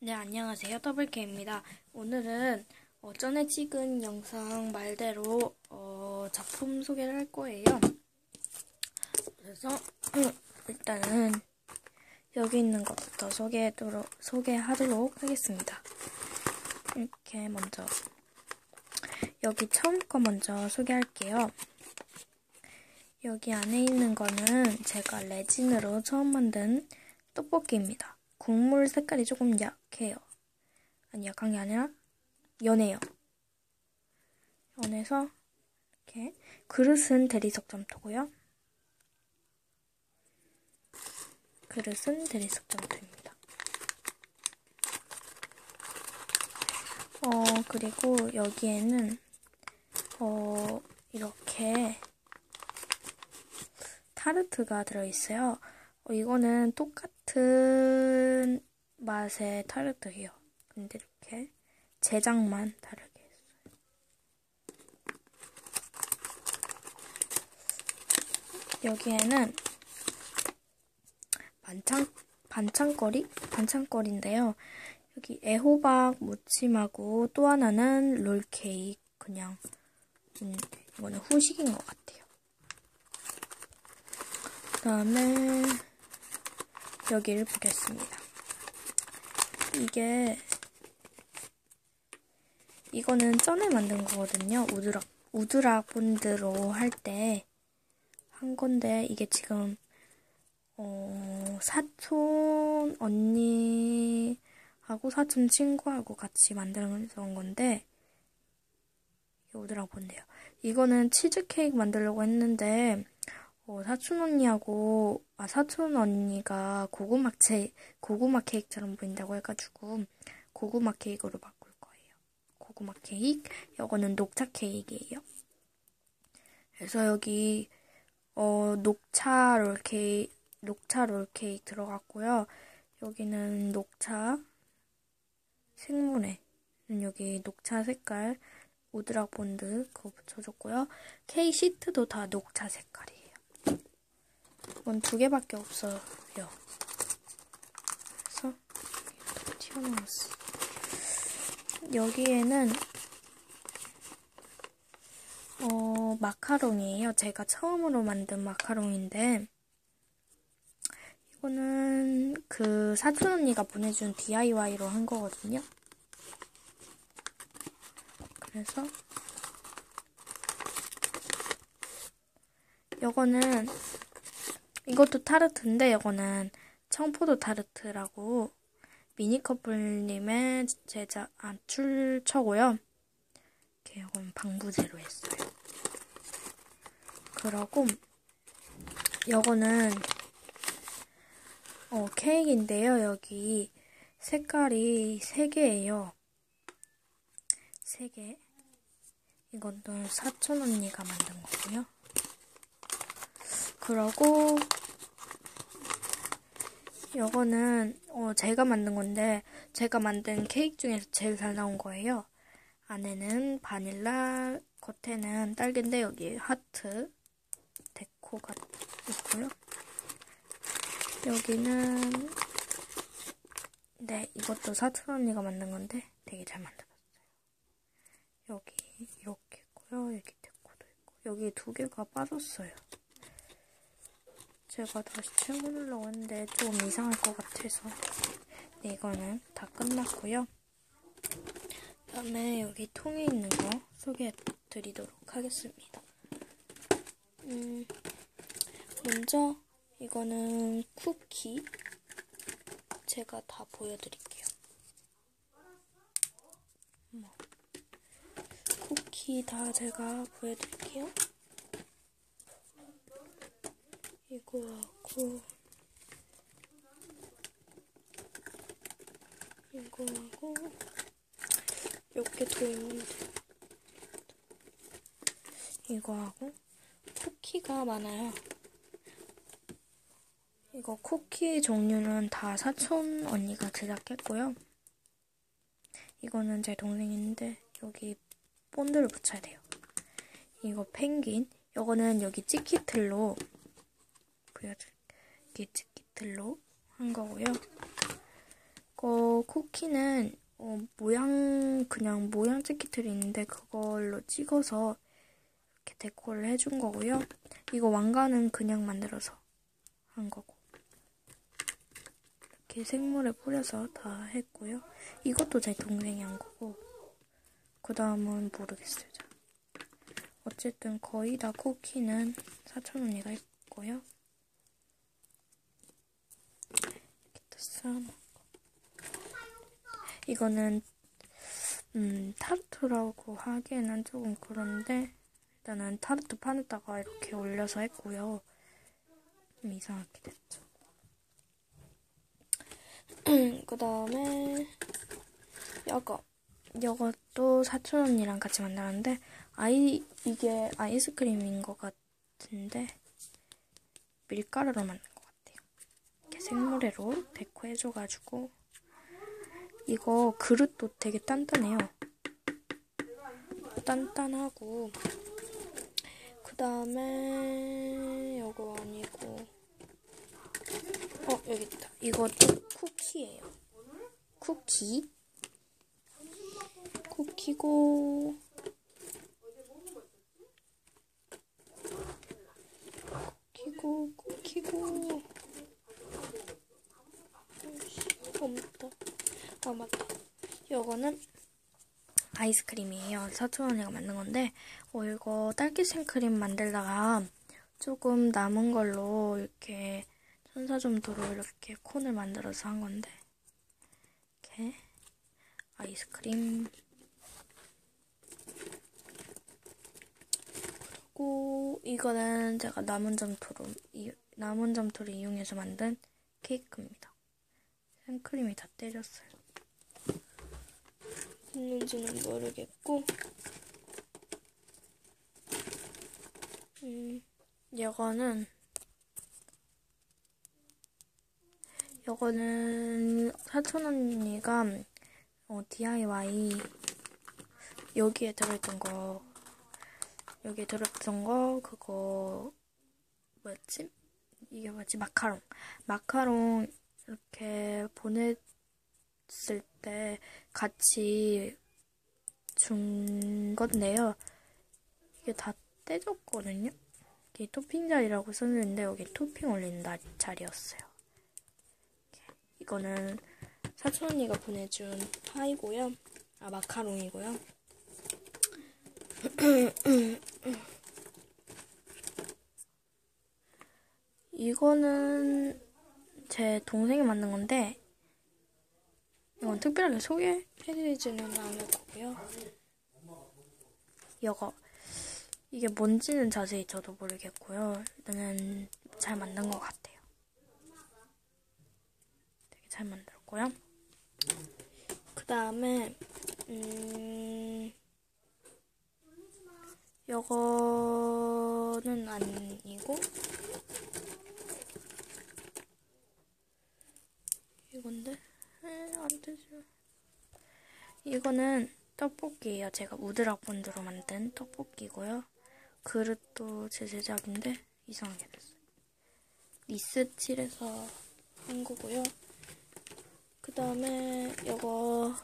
네, 안녕하세요. 더블케입니다. 오늘은 어, 전에 찍은 영상 말대로 어, 작품 소개를 할 거예요. 그래서 일단은 여기 있는 것부터 소개하도록, 소개하도록 하겠습니다. 이렇게 먼저 여기 처음 거 먼저 소개할게요. 여기 안에 있는 거는 제가 레진으로 처음 만든 떡볶이입니다. 국물 색깔이 조금 약해요. 아니, 약한 게 아니라 연해요. 연해서 이렇게 그릇은 대리석 점토고요. 그릇은 대리석 점토입니다. 어, 그리고 여기에는 어, 이렇게 타르트가 들어있어요. 어, 이거는 똑같은 맛의 타르트예요. 근데 이렇게 제작만 다르게 했어요. 여기에는 반찬 반찬거리 반찬거리인데요. 여기 애호박 무침하고 또 하나는 롤케이크 그냥 음, 이거는 후식인 것 같아요. 그 다음에 여기를 보겠습니다. 이게 이거는 전에 만든 거거든요. 우드락 우드락 본드로 할 때 한 건데 이게 지금 어, 사촌 언니하고 사촌 친구하고 같이 만드는 건데 우드락 본드요. 이거는 치즈케이크 만들려고 했는데 어, 사촌 언니하고 아 사촌 언니가 고구마 케 고구마 케이크처럼 보인다고 해가지고 고구마 케이크로 바꿀 거예요. 고구마 케이크. 이거는 녹차 케이크예요. 그래서 여기 어 녹차 롤 케이크 녹차 롤 케이크 들어갔고요. 여기는 녹차 생물에 여기 녹차 색깔 오드락 본드 그거 붙여줬고요. 케이크 시트도 다 녹차 색깔이에요. 이건 두 개밖에 없어요. 그래서 튀어나왔어. 여기에는 어, 마카롱이에요. 제가 처음으로 만든 마카롱인데 이거는 그 사촌 언니가 보내준 DIY로 한 거거든요. 그래서 이거는 이것도 타르트인데 이거는 청포도 타르트라고 미니커플님의 제작 아 출처고요. 이건 방부제로 했어요. 그러고 이거는 어, 케이크인데요. 여기 색깔이 3개예요. 3개. 이것도 사촌 언니가 만든 거고요. 그러고 이거는 어, 제가 만든 건데 제가 만든 케이크 중에서 제일 잘 나온 거예요. 안에는 바닐라, 겉에는 딸기인데 여기 하트 데코가 있고요. 여기는 네 이것도 사촌 언니가 만든 건데 되게 잘 만들었어요. 여기 이렇게 있고요. 여기 데코도 있고 여기 두 개가 빠졌어요. 제가 다시 채우려고 했는데 좀 이상할 것 같아서 네, 이거는 다 끝났고요. 다음에 여기 통에 있는 거 소개해 드리도록 하겠습니다. 음, 먼저 이거는 쿠키 제가 다 보여드릴게요. 뭐, 쿠키 다 제가 보여드릴게요. 이거 하고 이거 하고 이렇게 더 있는데 이거 하고 쿠키가 많아요. 이거 쿠키 종류는 다 사촌 언니가 제작했고요. 이거는 제 동생인데 여기 본드를 붙여야 돼요. 이거 펭귄. 이거는 여기 치키틀로 치키틀로 한 거고요. 이거 쿠키는 어, 모양 그냥 모양 찍기 틀이 있는데 그걸로 찍어서 이렇게 데코를 해준 거고요. 이거 왕관은 그냥 만들어서 한 거고 이렇게 생물에 뿌려서 다 했고요. 이것도 제 동생이 한 거고 그 다음은 모르겠어요. 어쨌든 거의 다 쿠키는 4,000원이가 했고요. 이렇게 또 쌓아놓고 이거는 음, 타르트라고 하기에는 조금 그런데 일단은 타르트 판에다가 이렇게 올려서 했고요. 좀 이상하게 됐죠. 그 다음에 이거 이것도 4,000원이랑 같이 만들었는데 아이 이게 아이스크림인 것 같은데 밀가루로 만든. 이렇게 생모래로 데코해줘가지고 이거 그릇도 되게 단단해요. 단단하고 그 다음에 이거 아니고 어 여기 있다. 이것도 쿠키예요. 쿠키 쿠키고 쿠키고 없다. 아 맞다. 요거는 아이스크림이에요. 사촌 언니가 만든 건데 어, 이거 딸기 생크림 만들다가 조금 남은 걸로 이렇게 천사점도로 이렇게 콘을 만들어서 한 건데 이렇게 아이스크림 그리고 이거는 제가 남은 점토로 이, 남은 점토를 이용해서 만든 케이크입니다. 생크림이 다 때렸어요. 있는지는 모르겠고 음, 이거는 이거는 사촌 언니가 어, DIY 여기에 들어있던 거 여기에 들어있던 거 그거 뭐였지? 이게 뭐지? 마카롱 마카롱 이렇게 보냈을 때 같이 준 건데요. 이게 다 떼졌거든요. 이게 토핑 자리라고 썼는데 여기 토핑 날, 자리였어요. 이거는 사촌 언니가 보내준 파이고요. 아 마카롱이고요. 이거는 제 동생이 만든 건데 이건 특별하게 소개해드리지는 않을 거고요. 이거 이게 뭔지는 자세히 저도 모르겠고요. 일단은 잘 만든 것 같아요. 되게 잘 만들었고요. 그 다음에 음 이거는 아니고 이건데 에, 안 되죠. 이거는 떡볶이예요. 제가 우드락 본드로 만든 떡볶이고요. 그릇도 제 제작인데 이상하게 됐어요. 니스 칠해서 한 거고요. 그 다음에 이거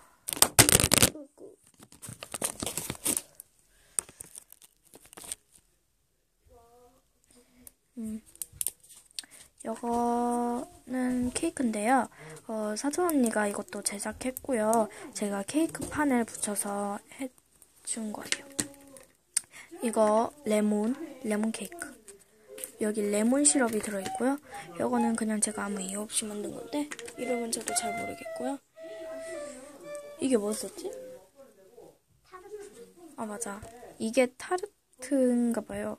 음. 이거는 케이크인데요. 어, 사촌 언니가 이것도 제작했고요. 제가 케이크 판을 붙여서 해준 거예요. 이거 레몬, 레몬 케이크. 여기 레몬 시럽이 들어있고요. 이거는 그냥 제가 아무 이유 없이 만든 건데 이름은 저도 잘 모르겠고요. 이게 뭐였었지? 아 맞아. 이게 타르트인가 봐요.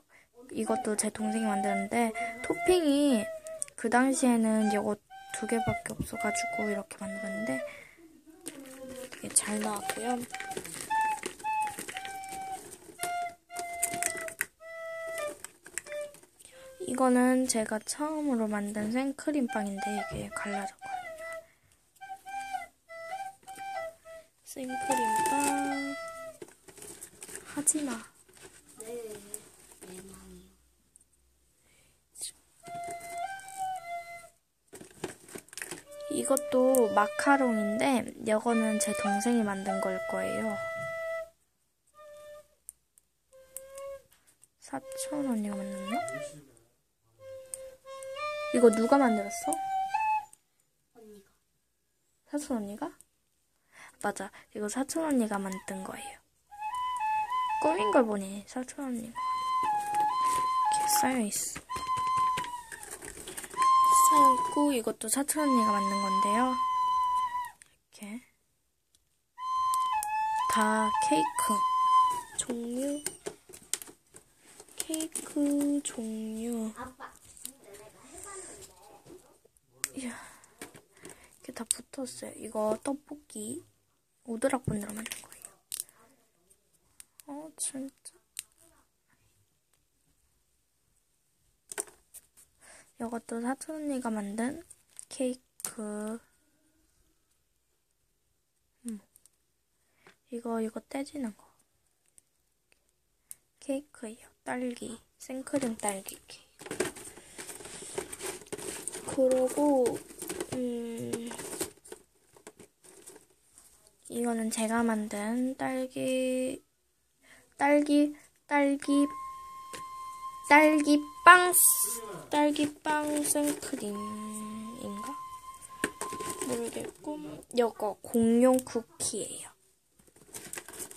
이것도 제 동생이 만들었는데 토핑이 그 당시에는 이거 두 개밖에 없어가지고 이렇게 만들었는데 되게 잘 나왔고요. 이거는 제가 처음으로 만든 생크림빵인데 이게 갈라졌거든요. 생크림빵 하지마. 이것도 마카롱인데 이거는 제 동생이 만든 걸 거예요. 4천 원이가 만났나? 이거 누가 만들었어? 언니가. 사촌 언니가? 맞아. 이거 사촌 언니가 만든 거예요. 꾸민 걸 보니 사촌 언니가 이렇게 쌓여 있어. 쌓여 있고 이것도 사촌 언니가 만든 건데요. 이렇게 다 케이크 종류 케이크 종류. 이야, 이게 다 붙었어요. 이거 떡볶이 오드락 분으로 만든 거예요. 어, 진짜. 이것도 사촌 언니가 만든 케이크. 음. 이거, 이거 떼지는 거. 케이크예요. 딸기. 생크림 딸기 케이크. 그러고, 음, 이거는 제가 만든 딸기, 딸기, 딸기, 딸기빵, 스- 딸기빵 생크림인가? 모르겠고, 이거 공룡 쿠키예요.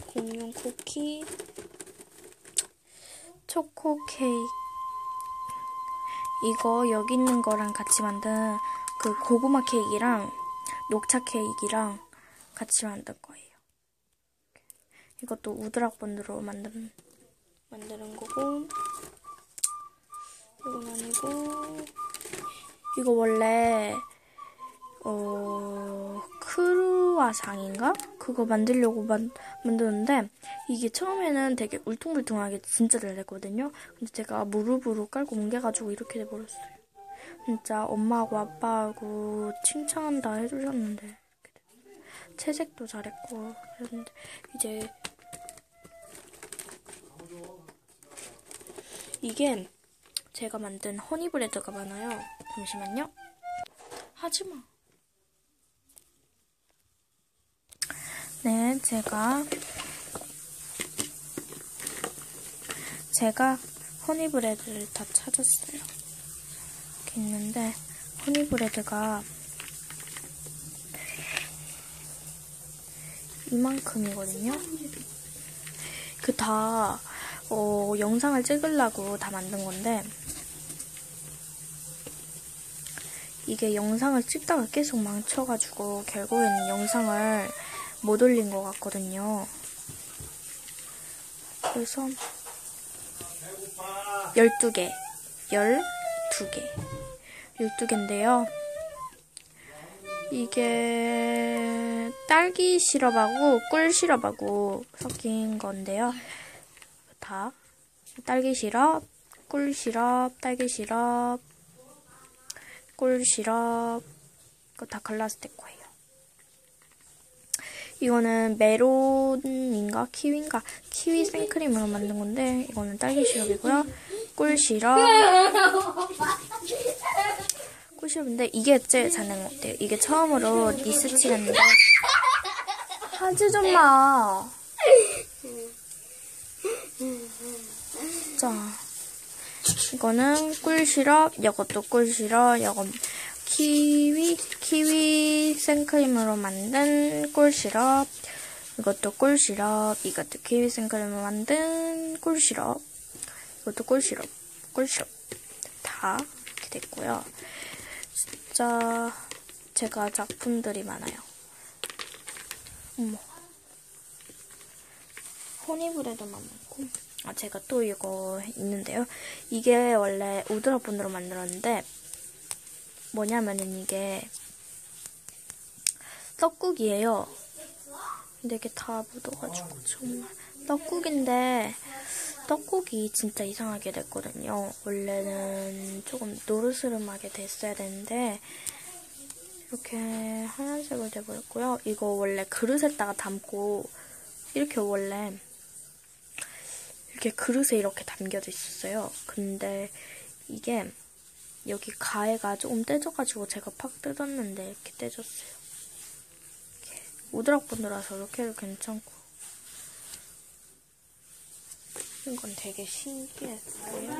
공룡 쿠키, 초코 케이크. 이거 여기 있는 거랑 같이 만든 그 고구마 케이크랑 녹차 케이크랑 같이 만든 거예요. 이것도 우드락 본드로 만든 만드는 거고 이건 아니고 이거 원래 어 크루아상인가 그거 만들려고 만, 만드는데 이게 처음에는 되게 울퉁불퉁하게 진짜 잘 됐거든요. 근데 제가 무릎으로 깔고 뭉개가지고 이렇게 돼버렸어요. 진짜 엄마하고 아빠하고 칭찬한다 해주셨는데. 채색도 잘했고 그랬는데 이제 이게 제가 만든 허니브레드가 많아요. 잠시만요. 하지마. 네, 제가 제가 허니브레드를 다 찾았어요. 이렇게 있는데 허니브레드가 이만큼이거든요. 그 다 어, 영상을 찍으려고 다 만든 건데 이게 영상을 찍다가 계속 망쳐가지고 결국에는 영상을 못 올린 것 같거든요. 그래서 12개, 12개, 12개인데요. 이게 딸기 시럽하고 꿀 시럽하고 섞인 건데요. 다 딸기 시럽, 꿀 시럽, 딸기 시럽, 꿀 시럽 이거 다 글라스텍 거예요. 이거는 메론인가 키위인가 키위 생크림으로 만든 건데 이거는 딸기 시럽이고요. 꿀 시럽, 꿀 시럽인데 이게 제일 잘 낸 것 같아요. 이게 처음으로 니스 칠했는데 하지 좀 마. 자, 이거는 꿀 시럽, 이것도 꿀 시럽, 이건 키위, 키위 생크림으로 만든 꿀 시럽, 이것도 꿀 시럽, 이것도 키위 생크림으로 만든 꿀 시럽, 이것도 꿀 시럽, 꿀 시럽. 다 이렇게 됐고요. 진짜 제가 작품들이 많아요. 어머. 허니브레드만 아, 제가 또 이거 있는데요. 이게 원래 우드라본으로 만들었는데, 뭐냐면은 이게 떡국이에요. 근데 이게 다 묻어가지고 정말 떡국인데 떡국이 진짜 이상하게 됐거든요. 원래는 조금 노르스름하게 됐어야 되는데 이렇게 하얀색을 돼버렸고요. 이거 원래 그릇에다가 담고 이렇게 원래 이렇게 그릇에 이렇게 담겨져 있었어요. 근데 이게 여기 가해가 조금 떼져가지고 제가 팍 뜯었는데 이렇게 떼졌어요. 이렇게 오드락분들라서 이렇게 해도 괜찮고 이건 되게 신기했어요.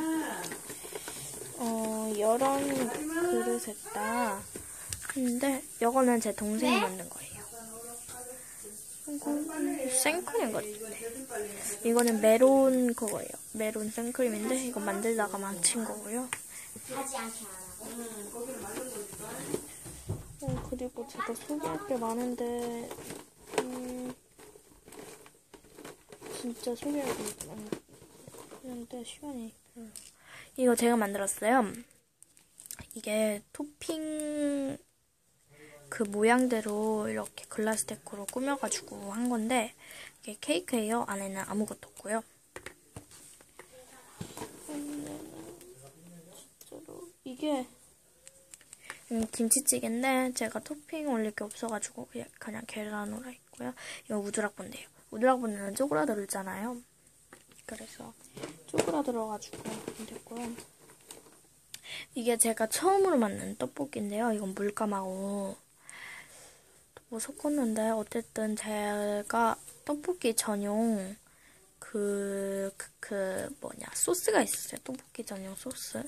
어, 이런 그릇에다 근데 이거는 제 동생이 만든 거예요. 이거 생크림 같은데 이거는 메론 그거예요. 메론 생크림인데 이거 만들다가 망친 거고요. 어, 그리고 제가 소개할 게 많은데, 음, 진짜 소개할 게 많은데, 시간이. 이거 제가 만들었어요. 이게 토핑 그 모양대로 이렇게 글라스 데코로 꾸며가지고 한 건데, 이게 케이크예요. 안에는 아무것도 없고요. 진짜로 이게 음, 김치찌개인데 제가 토핑 올릴 게 없어가지고 그냥, 그냥 계란으로 했고요. 이거 우드락분데요. 우드락분은 쪼그라들잖아요. 그래서 쪼그라들어가지고 됐고요. 이게 제가 처음으로 만든 떡볶이인데요. 이건 물감하고 뭐 섞었는데 어쨌든 제가 떡볶이 전용 그, 그, 그 뭐냐 소스가 있었어요. 떡볶이 전용 소스.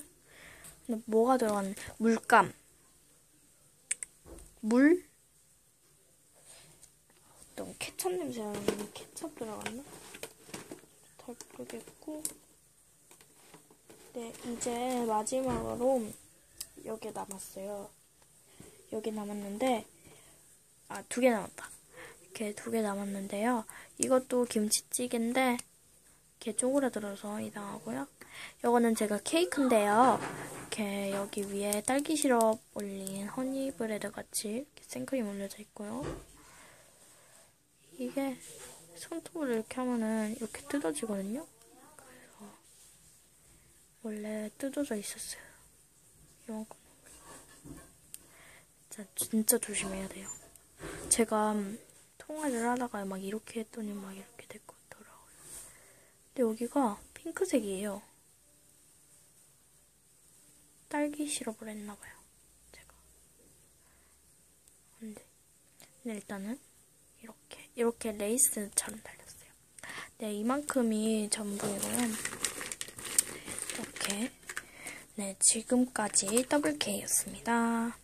근데 뭐가 들어갔는 물감. 물? 어떤 케첩 냄새 나는 케첩 들어갔나? 잘 모르겠고. 네, 이제 마지막으로 여기 남았어요. 여기 남았는데, 아, 두 개 남았다. 이렇게 두 개 남았는데요. 이것도 김치찌개인데, 이렇게 쪼그라들어서 이상하고요. 이거는 제가 케이크인데요. 이렇게 여기 위에 딸기 시럽 올린 허니브레드 같이 이렇게 생크림 올려져 있고요. 이게 손톱으로 이렇게 하면은 이렇게 뜯어지거든요. 그래서 원래 뜯어져 있었어요. 이만큼. 진짜, 진짜 조심해야 돼요. 제가 통화를 하다가 막 이렇게 했더니 막 이렇게 될것 같더라고요. 근데 여기가 핑크색이에요. 딸기 시럽을 했나봐요. 제가. 근데, 일단은 이렇게 이렇게 레이스처럼 달렸어요. 네, 이만큼이 전부이고요. 이렇게 네, 지금까지 더블 K였습니다.